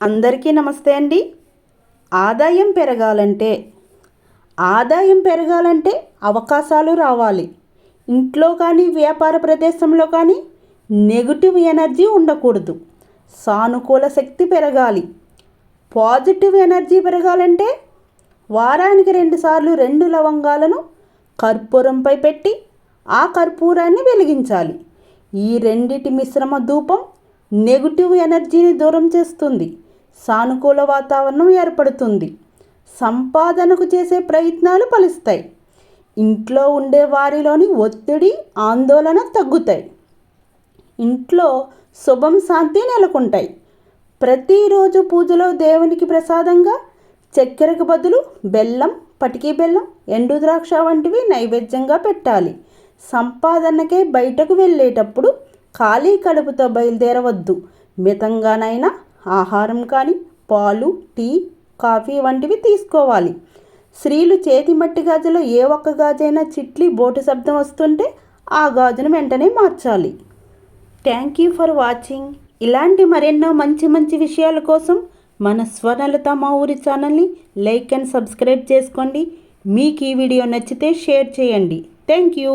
అందరికీ నమస్తే అండి. ఆదాయం పెరగాలంటే ఆదాయం పెరగాలంటే అవకాశాలు రావాలి. ఇంట్లో కానీ వ్యాపార ప్రదేశంలో కానీ నెగిటివ్ ఎనర్జీ ఉండకూడదు. సానుకూల శక్తి పెరగాలి. పాజిటివ్ ఎనర్జీ పెరగాలంటే వారానికి రెండుసార్లు రెండు లవంగాలను కర్పూరంపై పెట్టి ఆ కర్పూరాన్ని వెలిగించాలి. ఈ రెండిటి మిశ్రమ ధూపం నెగిటివ్ ఎనర్జీని దూరం చేస్తుంది. సానుకూల వాతావరణం ఏర్పడుతుంది. సంపాదనకు చేసే ప్రయత్నాలు ఫలిస్తాయి. ఇంట్లో ఉండే వారిలోని ఒత్తిడి ఆందోళన తగ్గుతాయి. ఇంట్లో శుభం శాంతి నెలకొంటాయి. ప్రతిరోజు పూజలో దేవునికి ప్రసాదంగా చక్కెరకు బదులు బెల్లం పటికీ బెల్లం ఎండు ద్రాక్ష వంటివి నైవేద్యంగా పెట్టాలి. సంపాదనకే బయటకు వెళ్ళేటప్పుడు ఖాళీ కడుపుతో బయలుదేరవద్దు. మితంగానైనా ఆహారం కానీ పాలు టీ కాఫీ వంటివి తీసుకోవాలి. స్త్రీలు చేతి మట్టి గాజులో ఏ ఒక్క గాజైనా చిట్లి బోటు శబ్దం వస్తుంటే ఆ గాజును వెంటనే మార్చాలి. థ్యాంక్ యూ ఫర్ వాచింగ్ ఇలాంటి మరెన్నో మంచి మంచి విషయాల కోసం మన స్వనలత మా ఊరి ఛానల్ని లైక్ అండ్ సబ్స్క్రైబ్ చేసుకోండి. మీకు ఈ వీడియో నచ్చితే షేర్ చేయండి. Thank you